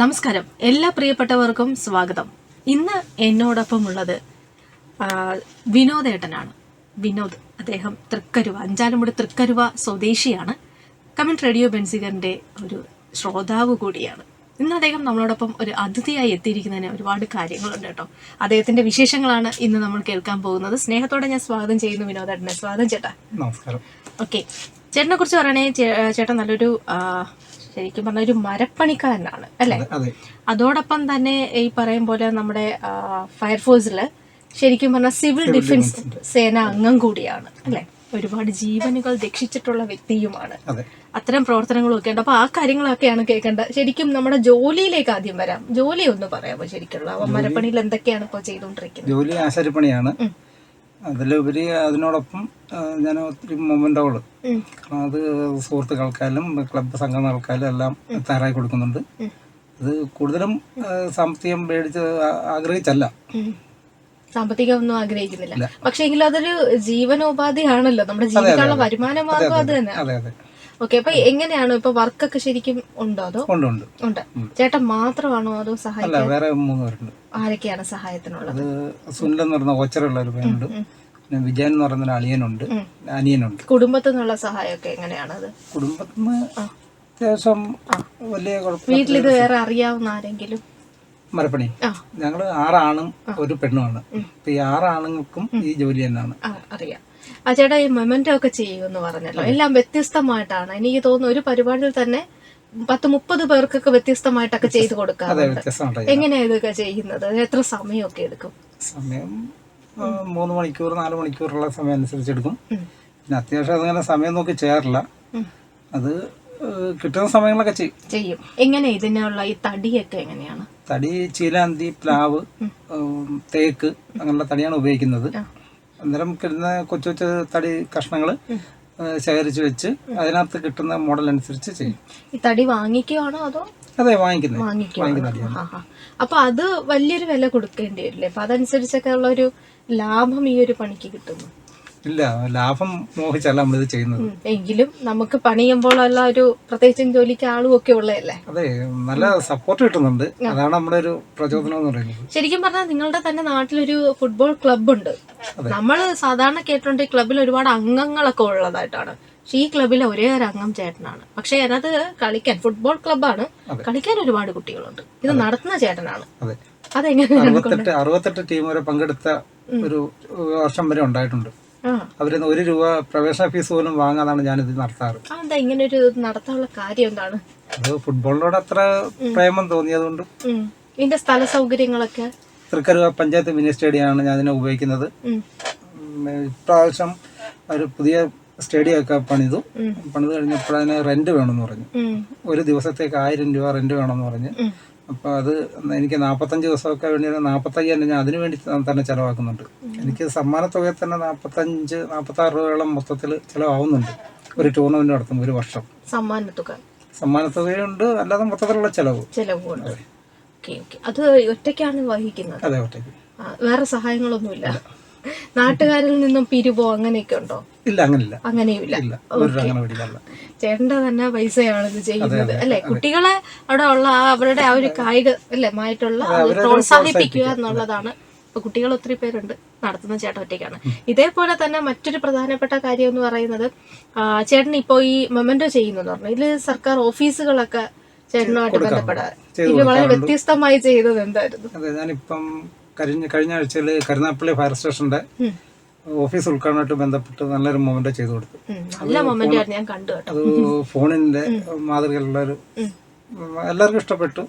നമസ്കാരം. എല്ലാ പ്രിയപ്പെട്ടവർക്കും സ്വാഗതം. ഇന്ന് എന്നോടൊപ്പം ഉള്ളത് വിനോദേട്ടനാണ്. വിനോദ് അദ്ദേഹം തൃക്കരുവ അഞ്ചാലുമുടി തൃക്കരുവ സ്വദേശിയാണ്. കമൻ റേഡിയോ ബെൻസിഗറിന്റെ ഒരു ശ്രോതാവ് കൂടിയാണ്. ഇന്ന് അദ്ദേഹം നമ്മളോടൊപ്പം ഒരു അതിഥിയായി എത്തിയിരിക്കുന്നതിന് ഒരുപാട് കാര്യങ്ങളുണ്ട് കേട്ടോ. അദ്ദേഹത്തിന്റെ വിശേഷങ്ങളാണ് ഇന്ന് നമ്മൾ കേൾക്കാൻ പോകുന്നത്. സ്നേഹത്തോടെ ഞാൻ സ്വാഗതം ചെയ്യുന്നു വിനോദേട്ടനെ. സ്വാഗതം ചേട്ടാ. നമസ്കാരം. ഓക്കെ. ചേട്ടനെ കുറിച്ച് പറയണേ ചേട്ടൻ നല്ലൊരു ശരിക്കും പറഞ്ഞ ഒരു മരപ്പണിക്കാരനാണ് അല്ലെ? അതെ അതോടൊപ്പം തന്നെ ഈ പറയും പോലെ നമ്മുടെ ഫയർഫോഴ്സിൽ ഫയർഫോഴ്സിൽ ശരിക്കും പറഞ്ഞ സിവിൽ ഡിഫൻസ് സേന അംഗം കൂടിയാണ് അല്ലെ? ഒരുപാട് ജീവനുകൾ രക്ഷിച്ചിട്ടുള്ള വ്യക്തിയുമാണ്. അതെ. അത്തരം പ്രവർത്തനങ്ങളും ഒക്കെ ഉണ്ട്. അപ്പൊ ആ കാര്യങ്ങളൊക്കെയാണ് കേൾക്കേണ്ടത് ശരിക്കും നമ്മുടെ ജോലിയിലേക്ക് ആദ്യം വരാം. ജോലി ഒന്ന് പറയാമോ ശരിക്കുള്ള? മരപ്പണിയിൽ എന്തൊക്കെയാണ് ഇപ്പോൾ ചെയ്തുകൊണ്ടിരിക്കുന്നത്? ജോലി ആശാരിപ്പണിയാണ്. അതിലുപരി അതിനോടൊപ്പം ഞാൻ ഒത്തിരി മൊമെന്റുകൾ ഉം. അത് സുഹൃത്തുക്കൾക്കായാലും ക്ലബ്ബ് സംഘടനകൾക്കായാലും എല്ലാം തയ്യാറായി കൊടുക്കുന്നുണ്ട്. അത് കൂടുതലും സാമ്പത്തികം മേടിച്ച് ആഗ്രഹിച്ചല്ല. സാമ്പത്തികം സാമ്പത്തികമൊന്നും ആഗ്രഹിക്കുന്നില്ല. പക്ഷെ എങ്കിലും അതൊരു ജീവനോപാധിയാണല്ലോ. നമ്മുടെ ജീവിക്കാനുള്ള വരുമാന മാർഗം അത്. തന്നെ അതെ അതെ. ഓക്കെ അപ്പൊ എങ്ങനെയാണ് ഇപ്പൊ വർക്കൊക്കെ ശരിക്കും ഉണ്ടോ അതോ? ഉണ്ട് ഉണ്ട്. ഉണ്ട്. ചേട്ടൻ മാത്രമാണോ അതോ സഹായിക്കാൻ? വേറെ മൂന്ന് പേരുണ്ട് ആരൊക്കെയാണ് സഹായത്തിനുള്ളത്? അത് സുനിൽ എന്ന് പറഞ്ഞ ഓച്ചറുള്ള ഒരു പേരുണ്ട് പിന്നെ വിജയൻ എന്ന് പറയുന്ന അളിയനുണ്ട്. അനിയനുണ്ട്. കുടുംബത്തിൽ നിന്നുള്ള സഹായമൊക്കെ എങ്ങനെയാണ് കുടുംബത്തിൽ നിന്ന് അത്യാവശ്യം വലിയ വീട്ടിലിത് വേറെ അറിയാവുന്ന ആരെങ്കിലും? മരപ്പണി. ഞങ്ങൾ ആറാണും ഒരു പെണ്ണുമാണ്. ഈ ആറാണുങ്ങൾക്കും ഈ ജോലി തന്നെയാണ്. അറിയാം. ആ ചേട്ടാ ഈ മെമന്റോ ഒക്കെ എന്ന് പറഞ്ഞല്ലോ. എല്ലാം വ്യത്യസ്തമായിട്ടാണ്. എനിക്ക് തോന്നുന്നു ഒരു പരിപാടിയിൽ തന്നെ പത്ത് മുപ്പത് പേർക്കൊക്കെ വ്യത്യസ്തമായിട്ടൊക്കെ ചെയ്തു കൊടുക്കാം കൊടുക്കാറുണ്ട് എങ്ങനെയാ ഇതൊക്കെ ചെയ്യുന്നത്? എത്ര സമയമൊക്കെ എടുക്കും? സമയം മൂന്ന് മണിക്കൂർ നാല് മണിക്കൂറുള്ള സമയം അനുസരിച്ച് എടുക്കും. പിന്നെ അത്യാവശ്യം അതങ്ങനെ സമയം നോക്കി ചെയ്യാറില്ല. അത് കിട്ടുന്ന സമയങ്ങളൊക്കെ ചെയ്യും. ചെയ്യും. എങ്ങനെ ഇതിനുള്ള ഈ തടിയൊക്കെ എങ്ങനെയാണ്? തടി ചീലാന്തി പ്ലാവ് തേക്ക് അങ്ങനെയുള്ള തടിയാണ് ഉപയോഗിക്കുന്നത്. അന്നേരം കിട്ടുന്ന കൊച്ചു കൊച്ചു തടി കഷ്ണങ്ങൾ ശേഖരിച്ച് വെച്ച് അതിനകത്ത് കിട്ടുന്ന മോഡൽ അനുസരിച്ച് ചെയ്യും. ഈ തടി വാങ്ങിക്കുകയാണോ അതോ അതെ വാങ്ങിക്കുന്നത് വാങ്ങിക്കുന്ന. അപ്പൊ അത് വലിയൊരു വില കൊടുക്കേണ്ടി വരില്ലേ? അപ്പൊ അതനുസരിച്ചൊക്കെ ഉള്ള ഒരു ലാഭം ഈ ഒരു പണിക്ക് കിട്ടുന്നു. ഇല്ല ലാഭം മോഹിച്ചല്ല നമ്മളിത് ചെയ്യുന്നത്. എങ്കിലും നമുക്ക് പണിയുമ്പോഴുള്ള ഒരു പ്രത്യേകിച്ചും ജോലിക്ക് ആളും ഒക്കെ ഉള്ളതല്ലേ? അതെ നല്ല സപ്പോർട്ട് കിട്ടുന്നുണ്ട്. അതാണ് നമ്മുടെ ഒരു പ്രചോദനം എന്ന് പറയുന്നത്. ശരിക്കും പറഞ്ഞാൽ നിങ്ങളുടെ തന്നെ നാട്ടിലൊരു ഫുട്ബോൾ ക്ലബ് ഉണ്ട്. നമ്മൾ സാധാരണ കേട്ടിട്ടുണ്ട് ക്ലബിൽ ഒരുപാട് അംഗങ്ങളൊക്കെ ഉള്ളതായിട്ടാണ്. പക്ഷെ ഈ ക്ലബിലെ ഒരേ ഒരു അംഗം ചേട്ടനാണ്. പക്ഷെ അതിനകത്ത് കളിക്കാൻ ഫുട്ബോൾ ക്ലബ്ബാണ് കളിക്കാൻ ഒരുപാട് കുട്ടികളുണ്ട്. ഇത് നടത്തുന്ന ചേട്ടനാണ്. അതെങ്ങനെ അറുപത്തെട്ട് ടീം വരെ പങ്കെടുത്ത ഒരു വർഷം വരെ ഉണ്ടായിട്ടുണ്ട്. അവരിന്ന് ഒരു രൂപ പ്രവേശന ഫീസ് പോലും വാങ്ങാതാണ് ഞാനിത് നടത്താറ്. ഇങ്ങനെ ഒരു നടത്താനുള്ള കാര്യം എന്താണ്? അത് ഫുട്ബോളിനോട് അത്ര പ്രേമം തോന്നിയതുകൊണ്ട്. ഇതിന്റെ സ്ഥല സൗകര്യങ്ങളൊക്കെ? തൃക്കരുവ പഞ്ചായത്ത് മിനി സ്റ്റേഡിയമാണ് ഞാൻ ഇതിനെ ഉപയോഗിക്കുന്നത് ഇപ്രാവശ്യം ഒരു പുതിയ സ്റ്റേഡിയം ഒക്കെ പണിതു പണിത് കഴിഞ്ഞപ്പോൾ അതിന് റെന്റ് വേണമെന്ന് പറഞ്ഞു. ഒരു ദിവസത്തേക്ക് ആയിരം രൂപ റെന്റ് വേണമെന്ന് പറഞ്ഞ്. അപ്പോൾ അത് എനിക്ക് നാൽപ്പത്തഞ്ച് ദിവസമൊക്കെ വേണ്ടി നാൽപ്പത്തയ്യായിരം ഞാൻ അതിനു വേണ്ടി തന്നെ ചിലവാക്കുന്നുണ്ട്. എനിക്ക് സമ്മാനത്തുകയിൽ തന്നെ നാൽപ്പത്തഞ്ച് നാൽപ്പത്താറ് രൂപയോളം മൊത്തത്തിൽ ചിലവാകുന്നുണ്ട് ഒരു ടൂർണമെന്റ് നടത്തുമ്പോൾ ഒരു വർഷം. സമ്മാനത്തുക. സമ്മാനത്തുകയുണ്ട്. അല്ലാതെ മൊത്തത്തിലുള്ള ചിലവ്. ഓക്കെ അത് ഒറ്റയ്ക്കാണ് വഹിക്കുന്നത്? അതെ ഒറ്റയ്ക്ക്. വേറെ സഹായങ്ങളൊന്നുമില്ല. നാട്ടുകാരിൽ നിന്നും പിരിവോ അങ്ങനെയൊക്കെ ഉണ്ടോ? ഇല്ല അങ്ങനില്ല അങ്ങനെയുമില്ല ചേട്ടന്റെ തന്നെ പൈസയാണ് ഇത് ചെയ്യുന്നത്. അല്ലെ? കുട്ടികളെ അവിടെ ഉള്ള അവരുടെ ആ ഒരു കായിക അല്ലെ മായിട്ടുള്ള പ്രോത്സാഹിപ്പിക്കുക എന്നുള്ളതാണ്. ഇപ്പൊ കുട്ടികൾ ഒത്തിരി പേരുണ്ട്. നടത്തുന്ന ചേട്ടൻ ഒറ്റയ്ക്കാണ്. ഇതേപോലെ തന്നെ മറ്റൊരു പ്രധാനപ്പെട്ട കാര്യം എന്ന് പറയുന്നത് ചേട്ടൻ ഇപ്പോ ഈ മൊമെന്റോ ചെയ്യുന്നു പറഞ്ഞു ഇതിൽ സർക്കാർ ഓഫീസുകളൊക്കെ ചേട്ടനുമായിട്ട് ബന്ധപ്പെടാറ് ഇത് വളരെ വ്യത്യസ്തമായി ചെയ്തത് എന്തായിരുന്നു? അതെ ഞാനിപ്പം കഴിഞ്ഞ കഴിഞ്ഞ ആഴ്ചയിൽ കരുനാപ്പള്ളി ഫയർ സ്റ്റേഷന്റെ. ഓഫീസ് ഉദ്ഘാടനമായിട്ട് ബന്ധപ്പെട്ട് നല്ലൊരു മൊമെന്റ് ചെയ്തു കൊടുത്തു. നല്ല മൊമെന്റ് ആയിരുന്നു. ഞാൻ കണ്ടു കേട്ടോ. അത് ഫോണിന്റെ മാതൃകയിലുള്ള ഒരു എല്ലാവർക്കും ഇഷ്ടപ്പെട്ടു.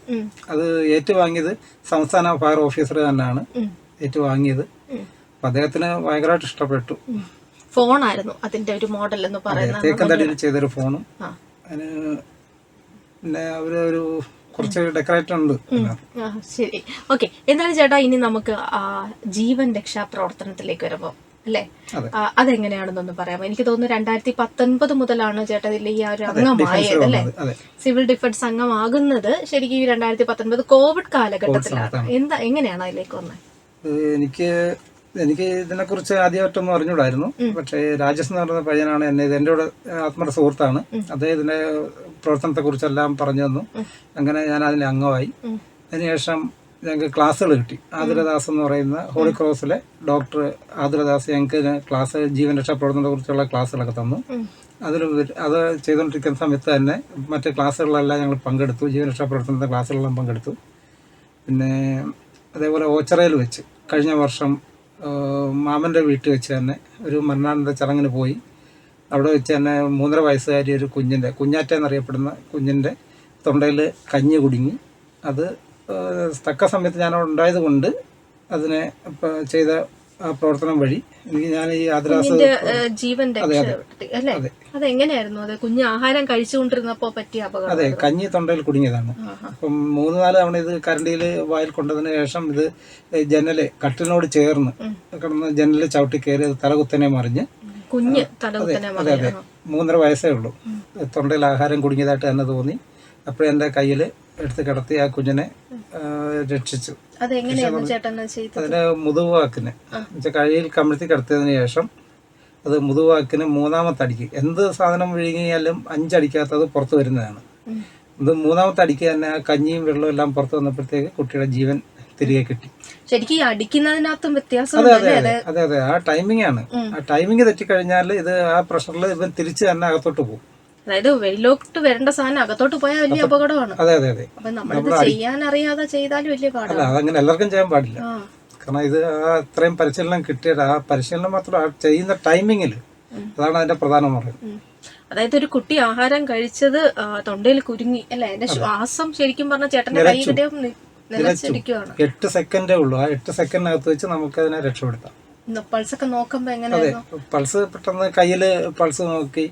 അത് ഏറ്റുവാങ്ങിയത് സംസ്ഥാന ഫയർ ഓഫീസർ തന്നെയാണ്. ഏറ്റുവാങ്ങിയത്. അപ്പൊ അദ്ദേഹത്തിന് ഭയങ്കരമായിട്ട് ഇഷ്ടപ്പെട്ടു. ഫോണായിരുന്നു അതിന്റെ ഒരു മോഡൽ എന്ന് പറയുന്നത്. തേക്കൻ തടിയിൽ ചെയ്തൊരു ഫോണും പിന്നെ അവർ ഒരു കുറച്ച് ഡെക്കറേറ്റ് ഉണ്ട് ശരി. ഓക്കെ എന്നാലും ചേട്ടാ ഇനി നമുക്ക് ജീവൻ രക്ഷാ പ്രവർത്തനത്തിലേക്ക് വരുമ്പോ അല്ലേ? അതെങ്ങനെയാണെന്നൊന്ന് പറയാമോ? എനിക്ക് തോന്നുന്നു രണ്ടായിരത്തി പത്തൊൻപത് മുതലാണ് ചേട്ടാ ഇതിൽ ഈ ഒരു അംഗമായത് അല്ലേ? സിവിൽ ഡിഫൻസ് അംഗമാകുന്നത് ശരിക്കും ഈ രണ്ടായിരത്തി പത്തൊൻപത് കോവിഡ് കാലഘട്ടത്തിലാണ്. എന്താ എങ്ങനെയാണ് അതിലേക്ക് വന്നത് എനിക്ക് എനിക്ക് ഇതിനെക്കുറിച്ച് ആദ്യമായിട്ടൊന്നും അറിഞ്ഞൂടായിരുന്നു പക്ഷേ രാജേഷ് എന്ന് പറയുന്ന പയ്യനാണ് എന്നെ ഇത് എന്റെ കൂടെ ആത്മയുടെ സുഹൃത്താണ്. അദ്ദേഹം ഇതിന്റെ പ്രവർത്തനത്തെക്കുറിച്ചെല്ലാം പറഞ്ഞു തന്നു. അങ്ങനെ ഞാൻ അതിൽ അംഗമായി. അതിനുശേഷം ഞങ്ങൾക്ക് ക്ലാസ്സുകൾ കിട്ടി. ആതിരദാസ് എന്ന് പറയുന്ന ഹോളി ക്രോസിലെ ഡോക്ടർ ആതിരദാസ് ഞങ്ങൾക്ക് ക്ലാസ് ജീവൻ രക്ഷാ പ്രവർത്തനത്തെ കുറിച്ചുള്ള ക്ലാസ്സുകളൊക്കെ തന്നു. അതിൽ അത് ചെയ്തുകൊണ്ടിരിക്കുന്ന സമയത്ത് തന്നെ മറ്റ് ക്ലാസ്സുകളിലെല്ലാം ഞങ്ങൾ പങ്കെടുത്തു. ജീവൻ രക്ഷാ പ്രവർത്തനത്തെ ക്ലാസ്സുകളെല്ലാം പങ്കെടുത്തു. പിന്നെ അതേപോലെ ഓച്ചറയിൽ വെച്ച് കഴിഞ്ഞ വർഷം മാമന്റെ വീട്ടിൽ വെച്ച് തന്നെ ഒരു മരണാനന്ദ ചടങ്ങിന് പോയി. അവിടെ വെച്ച് തന്നെ മൂന്നര വയസ്സുകാരി ഒരു കുഞ്ഞിന്റെ കുഞ്ഞാറ്റ എന്നറിയപ്പെടുന്ന കുഞ്ഞിന്റെ തൊണ്ടയിൽ കഞ്ഞി കുടുങ്ങി. അത് തക്ക സമയത്ത് ഞാൻ അവിടെ ഉണ്ടായത് കൊണ്ട് അതിനെ ചെയ്ത ആ പ്രവർത്തനം വഴി എനിക്ക് ഞാൻ ഈ ആദരാസ് ജീവൻ അതെങ്ങനെയായിരുന്നു? അത് കുഞ്ഞ് ആഹാരം കഴിച്ചുകൊണ്ടിരുന്നപ്പോ പറ്റിയ അപകടം അതെ കഞ്ഞി തൊണ്ടയിൽ കുടുങ്ങിയതാണ്. അപ്പം മൂന്ന് നാല് തവണ ഇത് കരണ്ടിയിൽ വായിൽ കൊണ്ടതിന് ശേഷം ഇത് ജനൽ കട്ടിലിനോട് ചേർന്ന് കിടന്ന് ജനൽ ചവിട്ടി കയറി അത് തലകുത്തനെ മറിഞ്ഞ്. കുഞ്ഞ് അതെ അതെ മൂന്നര വയസ്സേ ഉള്ളൂ. തൊണ്ടയിൽ ആഹാരം കുടുങ്ങിയതായിട്ട് തന്നെ തോന്നി. അപ്പോഴെന്റെ കയ്യിൽ എടുത്ത് കിടത്തി ആ കുഞ്ഞിനെ രക്ഷിച്ചു. അതിന് മുതുവാക്കിന്. കഴിയിൽ കമിഴ്ത്തി കടത്തിയതിനു ശേഷം അത് മുതുവാക്കിന് മൂന്നാമത്തെ അടിക്ക്. എന്ത് സാധനം വിഴുങ്ങിയാലും അഞ്ചടിക്കാത്തത് പുറത്തു വരുന്നതാണ്. ഇത് മൂന്നാമത്തെ അടിക്ക് തന്നെ ആ കഞ്ഞിയും വെള്ളവും എല്ലാം പുറത്തു വന്നപ്പോഴത്തേക്ക് കുട്ടിയുടെ ജീവൻ തിരികെ കിട്ടി. ശരിക്കും അടിക്കുന്നതിനകത്തും അതെ അതെ അതെ? അതെ ആ ടൈമിംഗ് ആണ്. ആ ടൈമിംഗ് തെറ്റിക്കഴിഞ്ഞാൽ ഇത് ആ പ്രഷറിൽ ഇവൻ തിരിച്ച് തന്നെ അകത്തോട്ട് പോകും. അതായത് വെളിയിലോട്ട് വരേണ്ട സാധനം അകത്തോട്ട് പോയാൽ വലിയ അപകടമാണ്. അതെ അതെ അതെ. അപ്പൊ നമ്മളിത് ചെയ്യാൻ അറിയാതെ ചെയ്താലും വലിയ അല്ല പാടാണ് അതങ്ങനെ എല്ലാവർക്കും ചെയ്യാൻ പാടില്ല. കാരണം ഇത് അത്രയും പരിശീലനം കിട്ടിയത് ആ പരിശീലനം മാത്രം ചെയ്യുന്ന ടൈമിങ്ങിൽ അതാണ് അതിന്റെ പ്രധാനം പറയുന്നത്. അതായത് ഒരു കുട്ടി ആഹാരം കഴിച്ചത് തൊണ്ടയിൽ കുരുങ്ങി അല്ലെ? എന്റെ ശ്വാസം ശരിക്കും പറഞ്ഞ ചേട്ടന്റെ എട്ട് സെക്കൻഡേ ഉള്ളൂ. ആ എട്ട് സെക്കൻഡിനകത്ത് വെച്ച് നമുക്ക് അതിനെ രക്ഷപ്പെടുത്താം പൾസ് ഒക്കെ നോക്കുമ്പോ എങ്ങനെയായിരുന്നു? പൾസ് പെട്ടെന്ന് കയ്യിൽ പൾസ് നോക്കി.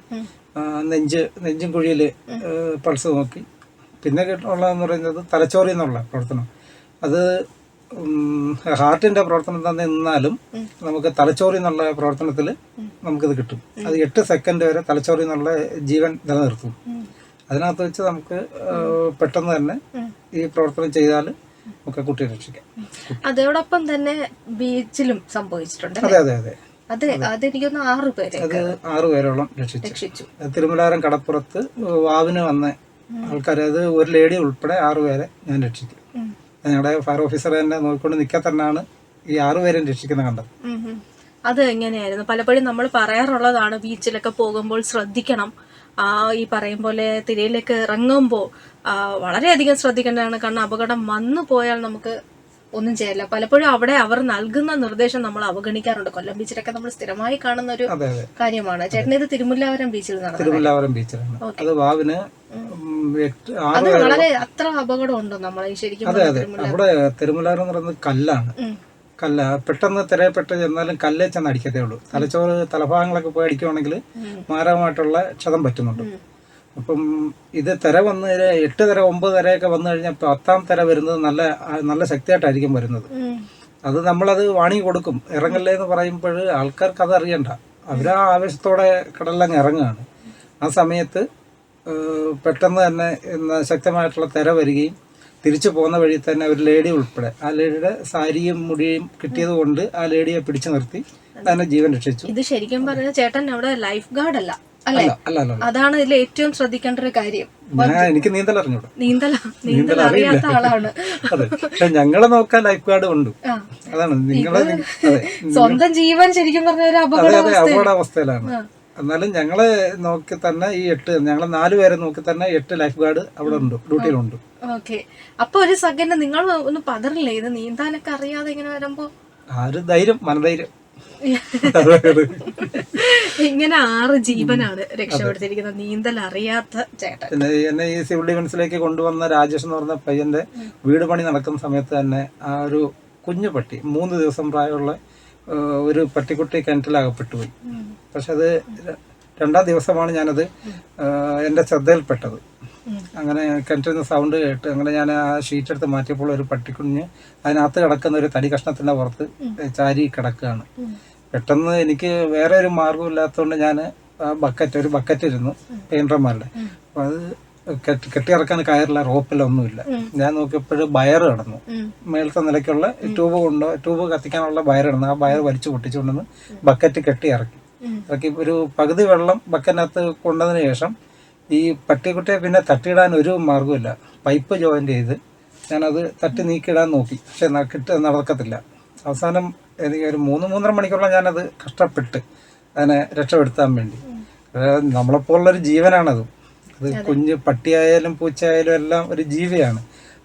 നെഞ്ച് നെഞ്ചും കുഴിയിൽ പൾസ് നോക്കി. പിന്നെ ഉള്ളതെന്ന് പറയുന്നത് തലച്ചോറിൽ നിന്നുള്ള പ്രവർത്തനം. അത് ഹാർട്ടിന്റെ പ്രവർത്തനം തന്നെ നിന്നാലും നമുക്ക് തലച്ചോറിൽ നിന്നുള്ള പ്രവർത്തനത്തിൽ നമുക്കിത് കിട്ടും. അത് എട്ട് സെക്കൻഡ് വരെ തലച്ചോറിൽ നിന്നുള്ള ജീവൻ നിലനിർത്തും. അതിനകത്ത് വെച്ച് നമുക്ക് പെട്ടെന്ന് തന്നെ ഈ പ്രവർത്തനം ചെയ്താൽ നമുക്ക് കുട്ടിയെ രക്ഷിക്കാം. അതോടൊപ്പം തന്നെ ബീച്ചിലും സംഭവിച്ചിട്ടുണ്ട് അതെ അതെ അതെ. അതെ അതെനിക്കൊന്ന് ആറു പേരെ അത് ആറു പേരോളം രക്ഷിച്ചു. തിരുമലാരം കടപ്പുറത്ത് വാവിന് വന്ന ആൾക്കാർ അത് ഒരു ലേഡി ഉൾപ്പെടെ ആറു പേരെ ഞാൻ രക്ഷിച്ചു. ഞങ്ങളുടെ ഫയർ ഓഫീസർ തന്നെ നോക്കിക്കൊണ്ട് നിൽക്കാൻ തന്നെയാണ് ഈ ആറുപേരെയും രക്ഷിക്കുന്ന കണ്ടത്. അത് എങ്ങനെയായിരുന്നു? പലപ്പോഴും നമ്മൾ പറയാറുള്ളതാണ് ബീച്ചിലൊക്കെ പോകുമ്പോൾ ശ്രദ്ധിക്കണം. ആ ഈ പറയും പോലെ തിരയിലേക്ക് ഇറങ്ങുമ്പോൾ വളരെയധികം ശ്രദ്ധിക്കേണ്ടതാണ്. കാരണം അപകടം വന്നു പോയാൽ നമുക്ക് ഒന്നും ചെയ്യില്ല. പലപ്പോഴും അവിടെ അവർ നൽകുന്ന നിർദ്ദേശം നമ്മൾ അവഗണിക്കാറുണ്ട്. കൊല്ലം ബീച്ചിലൊക്കെ നമ്മൾ സ്ഥിരമായി കാണുന്ന ഒരു കാര്യമാണ്. ചേട്ടൻ ഇത് തിരുമുല്ലാവരം ബീച്ചിൽ നടന്നത്? തിരുമുല്ലാവരം ബീച്ചിലാണ് അത് വാവിന് അത് വളരെ അത്ര അപകടം ഉണ്ടോ നമ്മളെ ശരിക്കും അതെ അതെ. അവിടെ തിരുമുല്ലാവരം എന്ന് പറയുന്നത് കല്ലാണ്. കല്ല പെട്ടെന്ന് തിരയപ്പെട്ട് ചെന്നാലും കല്ലേ ചെന്ന് അടിക്കത്തേ ഉള്ളൂ. തലച്ചോറ് തലഭാഗങ്ങളൊക്കെ പോയി അടിക്കുവാണെങ്കിൽ മാരകമായിട്ടുള്ള ക്ഷതം പറ്റുന്നുണ്ട്. അപ്പം ഇത് തിര വന്ന് എട്ട് തര ഒമ്പത് തരയൊക്കെ വന്നു കഴിഞ്ഞാൽ പത്താം തര വരുന്നത് നല്ല നല്ല ശക്തിയായിട്ടായിരിക്കും വരുന്നത്. അത് നമ്മളത് വാണി കൊടുക്കും. ഇറങ്ങല്ലേ എന്ന് പറയുമ്പോൾ ആൾക്കാർക്ക് അത് അറിയണ്ട. അവരാ ആവേശത്തോടെ കടലിലങ്ങ് ഇറങ്ങുകയാണ്. ആ സമയത്ത് പെട്ടെന്ന് തന്നെ ശക്തമായിട്ടുള്ള തിര വരികയും തിരിച്ചു പോകുന്ന വഴി തന്നെ ഒരു ലേഡി ഉൾപ്പെടെ. ആ ലേഡിയുടെ സാരിയും മുടിയും കിട്ടിയത് കൊണ്ട് ആ ലേഡിയെ പിടിച്ചു നിർത്തി തന്നെ ജീവൻ രക്ഷിച്ചു. ഇത് ശരിക്കും പറഞ്ഞ ചേട്ടൻ അവിടെ ലൈഫ് ഗാർഡ് അല്ല. അല്ലെ. അതാണ് ഇതിൽ ഏറ്റവും ശ്രദ്ധിക്കേണ്ട ഒരു കാര്യം എനിക്ക് നീന്തൽ അറിഞ്ഞൂടാ. നീന്തൽ അറിയാത്ത ആളാണ്. അതെ. പക്ഷെ ഞങ്ങളെ നോക്കാൻ ലൈഫ് ഗാർഡ് ഉണ്ട്. അതാണ്. നിങ്ങളെ സ്വന്തം ജീവൻ ശരിക്കും പറഞ്ഞ ഒരു അപകടാവസ്ഥയിലാണ്. എന്നാലും ഞങ്ങളെ നോക്കി തന്നെ ഈ എട്ട് ഞങ്ങളെ നാല് പേരെ നോക്കി തന്നെ എട്ട് ലൈഫ് ഗാർഡ് അവിടെ ഉണ്ട് ഡ്യൂട്ടിയിലുണ്ട്. ഓക്കെ. അപ്പൊ ഒരു സെക്കൻഡ് നിങ്ങൾ ഒന്ന് പതറില്ലേ? ഇത് നീന്താനൊക്കെ അറിയാതെ ഇങ്ങനെ വരുമ്പോ? ആ ഒരു ധൈര്യം? മനധൈര്യം. ഇങ്ങനെ ആറ് ജീവനാണ് രക്ഷപ്പെടുത്തിയിരിക്കുന്നത്. നീന്തൽ അറിയാത്ത ചേട്ടൻ എന്നെ ഈ സിവിൽ ഡിഫൻസിലേക്ക് കൊണ്ടുവന്ന രാജേഷ് എന്ന് പറഞ്ഞ പയ്യന്റെ വീട് പണി നടക്കുന്ന സമയത്ത് തന്നെ ആ ഒരു കുഞ്ഞു പട്ടി മൂന്ന് ദിവസം പ്രായമുള്ള ഒരു പട്ടിക്കുട്ടി കിണറ്റിലകപ്പെട്ടു പോയി പക്ഷെ അത് രണ്ടാം ദിവസമാണ് ഞാനത് എന്റെ ശ്രദ്ധയിൽപ്പെട്ടത്. അങ്ങനെ കിണറ്റിൽ സൗണ്ട് കേട്ട് അങ്ങനെ ഞാൻ ആ ഷീറ്റ് എടുത്ത് മാറ്റിയപ്പോൾ ഒരു പട്ടിക്കുഞ്ഞ് അതിനകത്ത് കിടക്കുന്ന ഒരു തടി കഷ്ണത്തിന്റെ പുറത്ത് ചാരി കിടക്കുകയാണ്. പെട്ടെന്ന് എനിക്ക് വേറെ ഒരു മാർഗം ഇല്ലാത്തതുകൊണ്ട് ഞാൻ ബക്കറ്റ് ഒരു ബക്കറ്റ് ഇരുന്നു പെയിന്റർമാരുടെ അപ്പോൾ അത് കെട്ടി കെട്ടിയിറക്കാൻ കയറില്ല റോപ്പില്ല ഒന്നുമില്ല ഞാൻ നോക്കിയപ്പോഴും ബയർ കിടന്നു. മേളത്തെ നിലയ്ക്കുള്ള ട്യൂബ് കൊണ്ടോ ട്യൂബ് കത്തിക്കാനുള്ള ബയർ കിടന്നു. ആ ബയർ വലിച്ചു പൊട്ടിച്ചുകൊണ്ടുവന്ന് ബക്കറ്റ് കെട്ടി ഇറക്കി. ഇറക്കി ഒരു പകുതി വെള്ളം ബക്കറ്റിനകത്ത് കൊണ്ടതിന് ശേഷം ഈ പട്ടിക്കുട്ടിയെ പിന്നെ തട്ടിയിടാൻ ഒരു മാർഗമില്ല പൈപ്പ് ജോയിന്റ് ചെയ്ത് ഞാനത് തട്ടി നീക്കിയിടാൻ നോക്കി. പക്ഷെ കിട്ട നടക്കത്തില്ല. അവസാനം എനിക്ക് ഒരു മൂന്ന് മൂന്നര മണിക്കൂറോളം ഞാനത് കഷ്ടപ്പെട്ട് അതിനെ രക്ഷപ്പെടുത്താൻ വേണ്ടി. നമ്മളെപ്പോലുള്ളൊരു ജീവനാണത്. അത് കുഞ്ഞ് പട്ടിയായാലും പൂച്ചയായാലും എല്ലാം ഒരു ജീവിയാണ്.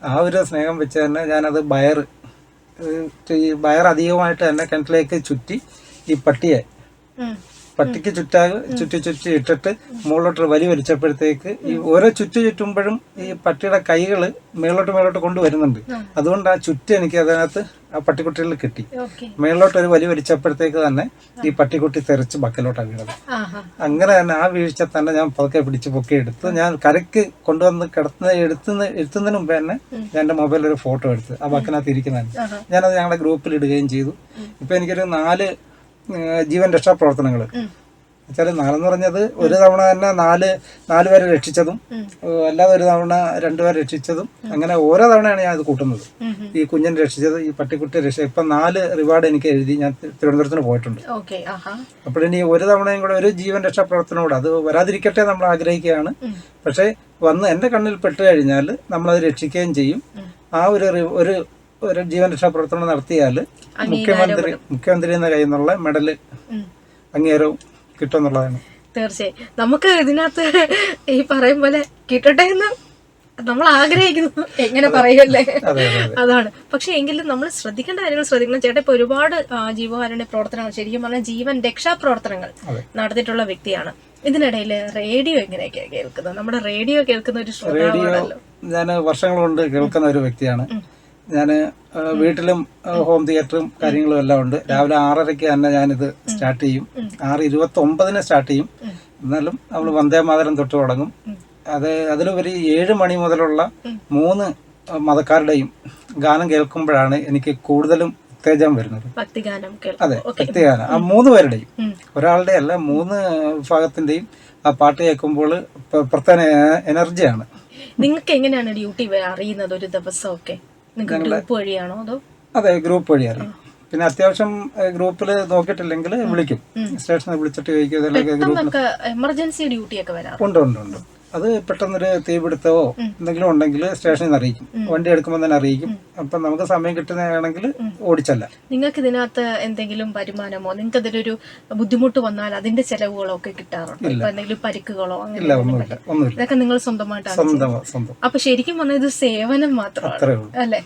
ആ ഒരു സ്നേഹം വെച്ച് തന്നെ ഞാനത് ബയർ ഈ ബയർ അധികമായിട്ട് തന്നെ കിണറ്റിലേക്ക് ചുറ്റി ഈ പട്ടിയെ. പട്ടിക്ക് ചുറ്റാ ചുറ്റി ചുറ്റി ഇട്ടിട്ട് മുകളിലോട്ട് വലി വലിച്ചപ്പോഴത്തേക്ക് ഈ ഓരോ ചുറ്റി ചുറ്റുമ്പോഴും ഈ പട്ടിയുടെ കൈകൾ മേളോട്ട് മേളോട്ട് കൊണ്ടുവരുന്നുണ്ട്. അതുകൊണ്ട് ആ ചുറ്റി എനിക്ക് അതിനകത്ത് ആ പട്ടിക്കുട്ടികളിൽ കിട്ടി. മേളിലോട്ട് ഒരു വലി വലിച്ചപ്പോഴത്തേക്ക് തന്നെ ഈ പട്ടിക്കുട്ടി തെറിച്ച് ബക്കലോട്ടാണ് വീണത്. അങ്ങനെ തന്നെ ആ വീഴ്ച തന്നെ ഞാൻ പതുക്കെ പിടിച്ച് പൊക്കി എടുത്ത് ഞാൻ കരയ്ക്ക് കൊണ്ടുവന്ന് കിടത്തുന്ന എടുത്തുന്ന എടുത്തുന്നതിന് മുമ്പ് തന്നെ ഞാൻ എന്റെ മൊബൈലിൽ ഒരു ഫോട്ടോ എടുത്ത് ആ ബക്കിനകത്ത് ഇരിക്കുന്നതാണ്. ഞാനത് ഞങ്ങളുടെ ഗ്രൂപ്പിൽ ഇടുകയും ചെയ്തു ഇപ്പൊ എനിക്കൊരു നാല് ജീവൻ രക്ഷാ പ്രവർത്തനങ്ങൾ. വെച്ചാൽ നാലെന്ന് പറഞ്ഞത് ഒരു തവണ തന്നെ നാല് നാല് പേരെ രക്ഷിച്ചതും അല്ലാതെ ഒരു തവണ രണ്ടുപേരെ രക്ഷിച്ചതും അങ്ങനെ ഓരോ തവണയാണ് ഞാൻ ഇത് കൂട്ടുന്നത്. ഈ കുഞ്ഞിനെ രക്ഷിച്ചത് ഈ പട്ടിക്കുട്ടി രക്ഷ ഇപ്പൊ നാല് റിവാർഡ് എനിക്ക് എഴുതി ഞാൻ തിരുവനന്തപുരത്തിന് പോയിട്ടുണ്ട്. അപ്പോഴിനി ഒരു തവണയും കൂടെ ഒരു ജീവൻ രക്ഷാ പ്രവർത്തനം കൂടെ അത് വരാതിരിക്കട്ടെ നമ്മൾ ആഗ്രഹിക്കുകയാണ്. പക്ഷേ വന്ന് എന്റെ കണ്ണിൽ പെട്ട് കഴിഞ്ഞാൽ നമ്മളത് രക്ഷിക്കുകയും ചെയ്യും. ആ ഒരു ഒരു ഒരു ജീവൻ രക്ഷാ പ്രവർത്തനം നടത്തിയാൽ മുഖ്യമന്ത്രി മുഖ്യമന്ത്രി എന്ന കയ്യിൽ നിന്നുള്ള മെഡൽ ഉം. അംഗീകാരവും കിട്ടുമെന്നുള്ളതാണ്. തീർച്ചയായും. നമുക്ക് ഇതിനകത്ത് ഈ പറയും പോലെ കിട്ടട്ടെ എന്ന് നമ്മൾ ആഗ്രഹിക്കുന്നു. എങ്ങനെ പറയല്ലേ? അതെ അതെ അതെ. അതാണ്. പക്ഷെ എങ്കിലും നമ്മൾ ശ്രദ്ധിക്കേണ്ട കാര്യങ്ങൾ ശ്രദ്ധിക്കണം. ചേട്ടാ ഇപ്പൊ ഒരുപാട് ജീവകാരുടെ ജീവകാരുണ്യ പ്രവർത്തനങ്ങൾ ശരിക്കും പറഞ്ഞാൽ ജീവൻ രക്ഷാ പ്രവർത്തനങ്ങൾ. നടത്തിയിട്ടുള്ള വ്യക്തിയാണ്. ഇതിനിടയിൽ റേഡിയോ എങ്ങനെയൊക്കെയാ കേൾക്കുന്നത്? നമ്മുടെ റേഡിയോ കേൾക്കുന്ന ഒരു റേഡിയോ ഞാൻ വർഷങ്ങൾ കൊണ്ട് കേൾക്കുന്ന ഒരു വ്യക്തിയാണ്. ഞാൻ വീട്ടിലും ഹോം തിയേറ്ററും കാര്യങ്ങളും എല്ലാം ഉണ്ട്. രാവിലെ ആറരയ്ക്ക് തന്നെ ഞാനിത് സ്റ്റാർട്ട് ചെയ്യും. ആറ് ഇരുപത്തി ഒമ്പതിന് സ്റ്റാർട്ട് ചെയ്യും എന്നാലും നമ്മൾ വന്ദേ മാതരം തൊട്ട് തുടങ്ങും. അത് അതിലുപരി ഏഴ് മണി മുതലുള്ള മൂന്ന് മതക്കാരുടെയും ഗാനം കേൾക്കുമ്പോഴാണ് എനിക്ക് കൂടുതലും ഉത്തേജനം വരുന്നത്. അതെ ഭക്തിഗാനം. ആ മൂന്ന് പേരുടെയും. ഒരാളുടെ അല്ല മൂന്ന് വിഭാഗത്തിന്റെയും ആ പാട്ട് കേൾക്കുമ്പോൾ പ്ര- പ്രത്യേക എനർജിയാണ്. നിങ്ങൾക്ക് എങ്ങനെയാണ് ഡ്യൂട്ടി അറിയുന്നത് ഒരു ദിവസമൊക്കെ? ഗ്രൂപ്പ് വഴിയാണോ അതോ? അതെ ഗ്രൂപ്പ് വഴിയാണ്. പിന്നെ അത്യാവശ്യം ഗ്രൂപ്പിൽ നോക്കിയിട്ടില്ലെങ്കിൽ വിളിക്കും. സ്റ്റേഷനിൽ വിളിച്ചിട്ട് ചോദിക്കും എമർജൻസി ഡ്യൂട്ടി ഒക്കെ വരാറ് ഉണ്ട് ഉണ്ട് ഉണ്ട്. അത് പെട്ടെന്നൊരു തീപിടുത്തമോ എന്തെങ്കിലും ഉണ്ടെങ്കിൽ സ്റ്റേഷനിൽ നിന്ന് അറിയിക്കും. വണ്ടി എടുക്കുമ്പോൾ തന്നെ അറിയിക്കും. അപ്പൊ നമുക്ക് സമയം കിട്ടുന്നതാണെങ്കിൽ ഓടിച്ചല്ല. നിങ്ങൾക്ക് ഇതിനകത്ത് എന്തെങ്കിലും വരുമാനമോ? നിങ്ങൾക്ക് അതിലൊരു ബുദ്ധിമുട്ട് വന്നാൽ അതിന്റെ ചെലവുകളോ ഒക്കെ കിട്ടാറുണ്ടോ എന്തെങ്കിലും പരിക്കുകളോ അങ്ങനെ ഇതൊക്കെ നിങ്ങൾ സ്വന്തമായിട്ടാണ് സ്വന്തം സ്വന്തം. അപ്പൊ ശരിക്കും പറഞ്ഞാൽ ഇത് സേവനം മാത്രമാണ്. അല്ലെ?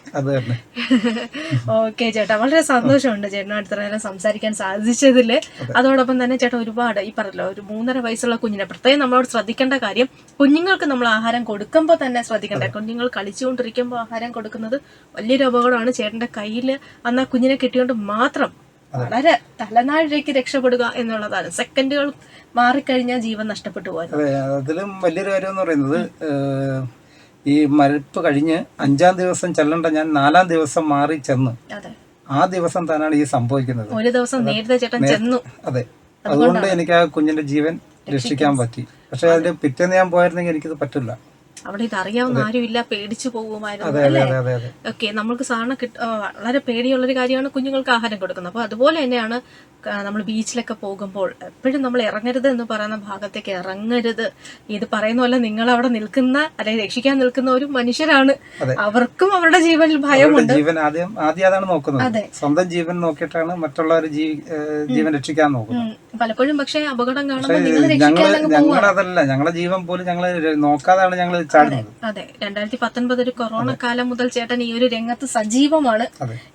ഓക്കെ ചേട്ടാ. വളരെ സന്തോഷമുണ്ട് ചേട്ടനോട് ഇത്ര നേരം സംസാരിക്കാൻ സാധിച്ചതിൽ. അതോടൊപ്പം തന്നെ ചേട്ടാ ഒരുപാട് ഈ പറഞ്ഞല്ലോ ഒരു മൂന്നര വയസ്സുള്ള കുഞ്ഞിനെ പ്രത്യേകം നമ്മളോട് ശ്രദ്ധിക്കേണ്ട കാര്യം കുഞ്ഞുങ്ങൾക്ക് നമ്മൾ ആഹാരം കൊടുക്കുമ്പോൾ തന്നെ ശ്രദ്ധിക്കേണ്ട കുഞ്ഞുങ്ങൾ കളിച്ചുകൊണ്ടിരിക്കുമ്പോൾ ആഹാരം കൊടുക്കുന്നത് വലിയൊരു അപകടമാണ്. ചേട്ടന്റെ കയ്യിൽ അന്ന് ആ കുഞ്ഞിനെ കിട്ടിയോണ്ട് മാത്രം വളരെ തലനാഴിലേക്ക് രക്ഷപ്പെടുക എന്നുള്ളതാണ്. സെക്കൻഡുകൾ മാറിക്കഴിഞ്ഞാൽ ജീവൻ നഷ്ടപ്പെട്ടു പോകാൻ. അതിലും വലിയൊരു കാര്യം എന്ന് പറയുന്നത് ഈ മരപ്പ് കഴിഞ്ഞ് അഞ്ചാം ദിവസം ചെല്ലണ്ട ഞാൻ നാലാം ദിവസം മാറി ചെന്നു ആ ദിവസം തന്നെയാണ് ഈ സംഭവിക്കുന്നത്. ഒരു ദിവസം നേരത്തെ ചേട്ടൻ ചെന്നു. അതെ. അതുകൊണ്ട് എനിക്ക് ആ കുഞ്ഞിന്റെ ജീവൻ രക്ഷിക്കാൻ പറ്റി. പക്ഷെ അതിന്റെ പിറ്റേന്ന് ഞാൻ പോയിരുന്നെങ്കിൽ എനിക്കത് പറ്റില്ല. അവിടെ ഇത് അറിയാവുന്ന ആരുമില്ല പേടിച്ചു പോകുമായിരുന്നു അല്ലേ? ഓക്കെ നമ്മൾക്ക് സാധാരണ വളരെ പേടിയുള്ള ഒരു പേടിയുള്ളൊരു കാര്യമാണ് കുഞ്ഞുങ്ങൾക്ക് ആഹാരം കൊടുക്കുന്നത്. അപ്പോൾ അതുപോലെ തന്നെയാണ് നമ്മൾ ബീച്ചിലൊക്കെ പോകുമ്പോൾ എപ്പോഴും നമ്മൾ ഇറങ്ങരുത് എന്ന് പറയുന്ന ഭാഗത്തേക്ക് ഇറങ്ങരുത്. ഇത് പറയുന്ന പോലെ നിങ്ങൾ അവിടെ നിൽക്കുന്ന അല്ലെങ്കിൽ രക്ഷിക്കാൻ നിൽക്കുന്ന ഒരു മനുഷ്യരാണ്. അവർക്കും അവരുടെ ജീവനിൽ ഭയമുണ്ട്. ജീവൻ ആദ്യം ആദ്യം അതാണ് നോക്കുന്നത്. സ്വന്തം ജീവൻ നോക്കിയിട്ടാണ് മറ്റുള്ളവർ ജീവൻ രക്ഷിക്കാൻ നോക്കുന്നത്. പലപ്പോഴും പക്ഷേ അപകടം കാണുമ്പോൾ ഞങ്ങൾ ഞങ്ങളതല്ല ഞങ്ങളെ ജീവൻ പോലും ഞങ്ങൾ നോക്കാതാണ് ഞങ്ങൾ അതെ രണ്ടായിരത്തി പത്തൊൻപത് ഒരു കൊറോണ കാലം മുതൽ ചേട്ടൻ ഈ ഒരു രംഗത്ത് സജീവമാണ്.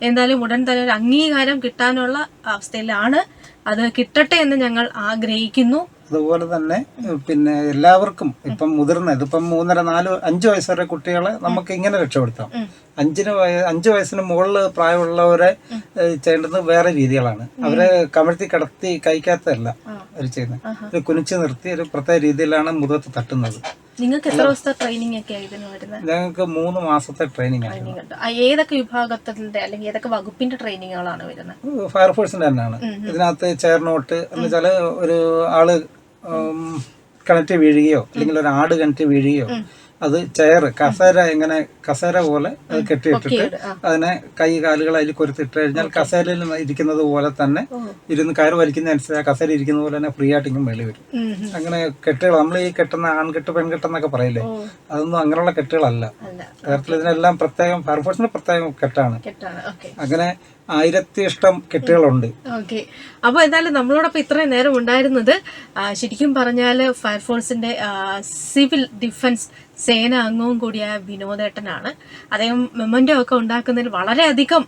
എന്തായാലും ഉടൻ തന്നെ ഒരു അംഗീകാരം കിട്ടാനുള്ള അവസ്ഥയിലാണ്. അത് കിട്ടട്ടെ എന്ന് ഞങ്ങൾ ആഗ്രഹിക്കുന്നു. അതുപോലെ തന്നെ പിന്നെ എല്ലാവർക്കും ഇപ്പം മുതിർന്ന ഇതിപ്പം മൂന്നര നാല് അഞ്ച് വയസ്സ് വരെ കുട്ടികളെ നമുക്ക് ഇങ്ങനെ രക്ഷപ്പെടുത്താം. അഞ്ചിന് അഞ്ച് വയസ്സിന് മുകളിൽ പ്രായമുള്ളവരെ ചെയ്യേണ്ടത് വേറെ രീതികളാണ്. അവരെ കമഴ്ത്തി കിടത്തി കഴിക്കാത്തതല്ല അവർ ചെയ്യുന്നത്. ഒരു കുനിച്ച് നിർത്തി ഒരു പ്രത്യേക രീതിയിലാണ് മുഖത്ത് തട്ടുന്നത്. നിങ്ങൾക്ക് എത്ര ദിവസത്തെ ട്രെയിനിങ് ഒക്കെ ആയിരുന്നു വരുന്നത് ഞങ്ങൾക്ക് മൂന്ന് മാസത്തെ ട്രെയിനിങ് ഏതൊക്കെ വിഭാഗത്തിന്റെ അല്ലെങ്കിൽ ഏതൊക്കെ വകുപ്പിന്റെ ട്രെയിനിങ്ങുകളാണ് വരുന്നത് ഫയർഫോഴ്സിന്റെ തന്നെയാണ്. ഇതിനകത്ത് ചേർന്നോട്ട് എന്ന് വെച്ചാൽ ഒരു ആൾ കിണറ്റ് വീഴുകയോ അല്ലെങ്കിൽ ഒരു ആട് കിണറ്റ് വീഴുകയോ അത് ചെയർ കസേര എങ്ങനെ കസേര പോലെ അത് കെട്ടിയിട്ടിട്ട് അതിനെ കൈ കാലുകൾ അതിൽ കൊരുത്തിട്ട് കഴിഞ്ഞാൽ കസേരയിൽ ഇരിക്കുന്നത് പോലെ തന്നെ. ഇരുന്ന് കയർ വലിക്കുന്നതനുസരിച്ച് ആ കസേര ഇരിക്കുന്ന പോലെ തന്നെ ഫ്രീ ആയിട്ട് ഇങ്ങനെ വെളി വരും. അങ്ങനെ കെട്ടുകൾ നമ്മൾ ഈ കെട്ടുന്ന ആൺകെട്ട് പെൺകെട്ടെന്നൊക്കെ പറയില്ലേ? അതൊന്നും അങ്ങനെയുള്ള കെട്ടുകളല്ല. യഥാർത്ഥത്തിൽ ഇതിനെല്ലാം പ്രത്യേകം ഫയർഫോഴ്സിന് പ്രത്യേകം കെട്ടാണ്. അങ്ങനെ ആയിരത്തി ഇഷ്ടം കെട്ടുകളുണ്ട്. ഓക്കെ. അപ്പൊ എന്തായാലും നമ്മളോടൊപ്പം ഇത്രയും നേരം ഉണ്ടായിരുന്നത് ശരിക്കും പറഞ്ഞാൽ ഫയർഫോഴ്സിന്റെ സിവിൽ ഡിഫൻസ് സേന അംഗവും കൂടിയായ വിനോദേട്ടനാണ്. അദ്ദേഹം മെമ്മന്റോ ഒക്കെ ഉണ്ടാക്കുന്നതിൽ വളരെയധികം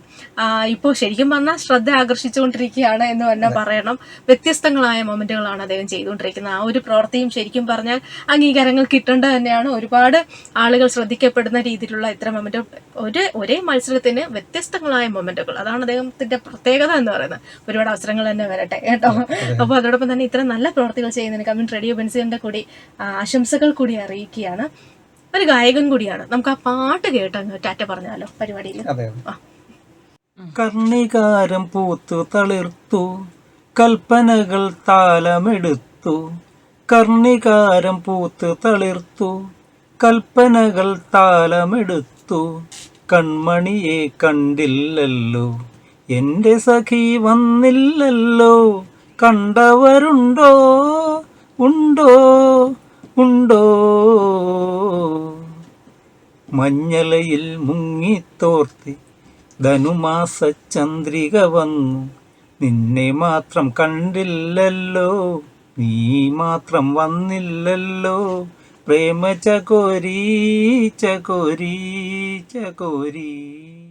ഇപ്പോൾ ശരിക്കും പറഞ്ഞാൽ ശ്രദ്ധ ആകർഷിച്ചുകൊണ്ടിരിക്കുകയാണ് എന്ന് തന്നെ പറയണം. വ്യത്യസ്തങ്ങളായ മൊമെന്റുകളാണ് അദ്ദേഹം ചെയ്തുകൊണ്ടിരിക്കുന്നത്. ആ ഒരു പ്രവൃത്തിയും ശരിക്കും പറഞ്ഞാൽ അംഗീകാരങ്ങൾ കിട്ടേണ്ടത് തന്നെയാണ്. ഒരുപാട് ആളുകൾ ശ്രദ്ധിക്കപ്പെടുന്ന രീതിയിലുള്ള ഇത്തരം മൊമെന്റ് ഒരു ഒരേ മത്സരത്തിന് വ്യത്യസ്തങ്ങളായ മൊമെന്റുകൾ. അതാണ് അദ്ദേഹത്തിന്റെ പ്രത്യേകത എന്ന് പറയുന്നത്. ഒരുപാട് അവസരങ്ങൾ തന്നെ വരട്ടെ കേട്ടോ. അപ്പോൾ അതോടൊപ്പം തന്നെ ഇത്ര നല്ല പ്രവർത്തികൾ ചെയ്യുന്നതിന് കമ്മ്യൂണിറ്റി റേഡിയോ ബെൻസിന്റെ കൂടി ആശംസകൾ കൂടി അറിയിക്കുകയാണ്. ഒരു ഗായകൻ കൂടിയാണ്. നമുക്ക് ആ പാട്ട് കേട്ടങ്ങ് ടാറ്റ പറഞ്ഞാലോ പരിപാടിയിൽ. കർണികാരം പൂത്തു തളിർത്തു കൽപ്പനകൾ താലമെടുത്തു. കർണികാരം പൂത്ത് തളിർത്തു കൽപ്പനകൾ താലമെടുത്തു. കൺമണിയെ കണ്ടില്ലല്ലോ എന്റെ സഖി വന്നില്ലല്ലോ. കണ്ടവരുണ്ടോ? ഉണ്ടോ? ഉണ്ടോ? മഞ്ഞലയിൽ മുങ്ങിത്തോർത്തി. ധനുമാസ ചന്ദ്രിക വന്നു. നിന്നെ മാത്രം കണ്ടില്ലല്ലോ. നീ മാത്രം വന്നില്ലല്ലോ. പ്രേമ ചകോരി ചകോരി ചകോരി.